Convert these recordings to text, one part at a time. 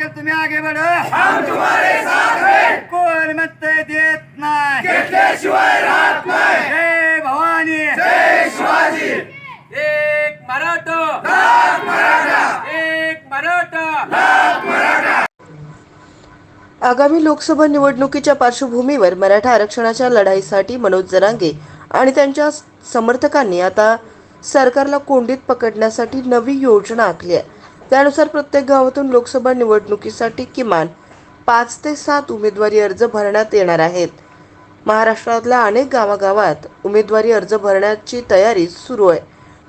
तुम्ही आगे बढ़ो। हम तुम्हारे साथ हैं। कोण मत देत नाही घेतल्याशिवाय राहत नाही जय भवानी। जय शिवाजी। एक मराठा। एक मराठा। आगामी लोकसभा निवडणुकीच्या पार्श्वभूमीवर मराठा आरक्षणाच्या लढाईसाठी मनोज जरांगे आणि त्यांच्या समर्थकांनी आता सरकारला कोंडीत पकडण्यासाठी नवी योजना आखली आहे. त्यानुसार प्रत्येक गावातून लोकसभा निवडणुकीसाठी किमान पाच ते सात उमेदवारी अर्ज भरण्यात येणार आहेत. महाराष्ट्रातल्या अनेक गावागावात उमेदवारी अर्ज भरण्याची तयारी सुरू आहे.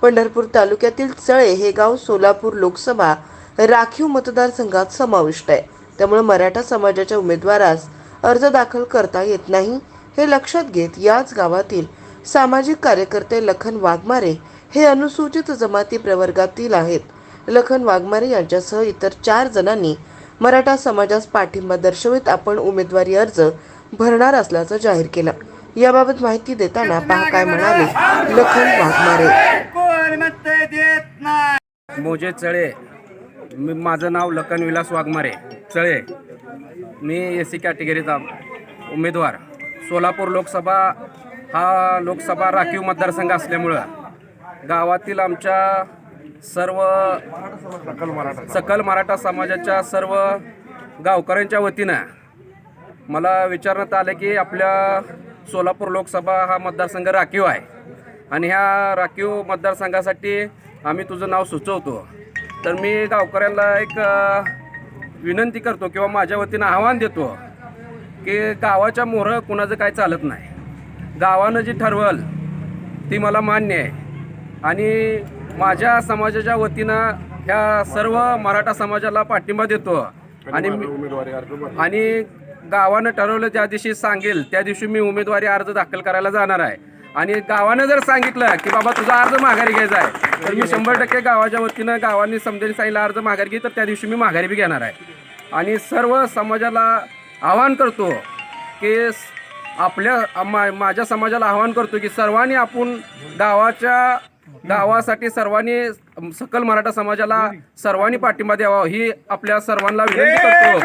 पंढरपूर तालुक्यातील चळे हे गाव सोलापूर लोकसभा राखीव मतदारसंघात समाविष्ट आहे. त्यामुळे मराठा समाजाच्या उमेदवारास अर्ज दाखल करता येत नाही हे लक्षात घेत याच गावातील सामाजिक कार्यकर्ते लखन वाघमारे हे अनुसूचित जमाती प्रवर्गातील आहेत. लखन वाघमारे यांच्यासह इतर चार जणांनी मराठा समाजास पाठिंबा दर्शवित आपण उमेदवारी अर्ज भरणार असल्याचं जाहीर केलं. याबाबत माहिती देताना पहा काय म्हणाले लखन वाघमारे. मोजे चळे. मी माझं नाव लखन विलास वाघमारे. चळे. मी एस सी कॅटेगरीचा उमेदवार. सोलापूर लोकसभा हा लोकसभा राखीव मतदारसंघ असल्यामुळं गावातील आमच्या सर्व सकल मराठा समाजाच्या सर्व गावकऱ्यांच्या वतीनं मला विचारण्यात आलं की आपल्या सोलापूर लोकसभा हा मतदारसंघ राखीव आहे. आणि ह्या राखीव मतदारसंघासाठी आम्ही तुझं नाव सुचवतो. तर मी गावकऱ्यांना एक विनंती करतो किंवा माझ्या वतीनं आव्हान देतो की गावाच्या मोहरं कुणाचं काय चालत नाही. गावानं जी ठरवल ती मला मान्य आहे. आणि माझ्या समाजाच्या वतीनं ह्या सर्व मराठा समाजाला पाठिंबा देतो. आणि आणि गावानं ठरवलं ज्या दिवशी सांगेल त्या दिवशी मी उमेदवारी अर्ज दाखल करायला जाणार आहे. आणि गावानं जर सांगितलं की बाबा तुझा अर्ज माघारी घ्यायचा आहे तर मी शंभर टक्के गावाच्या वतीनं गावांनी समजेल सांगितलं अर्ज माघारी घे तर त्या दिवशी मी माघारी बी घेणार आहे. आणि सर्व समाजाला आवाहन करतो की आपल्या मा माझ्या समाजाला आवाहन करतो की सर्वांनी आपण गावाच्या गावासाठी सर्वांनी सकल मराठा समाजाला सर्वांनी पाठिंबा द्यावा ही आपल्या सर्वांना विनंती करतो.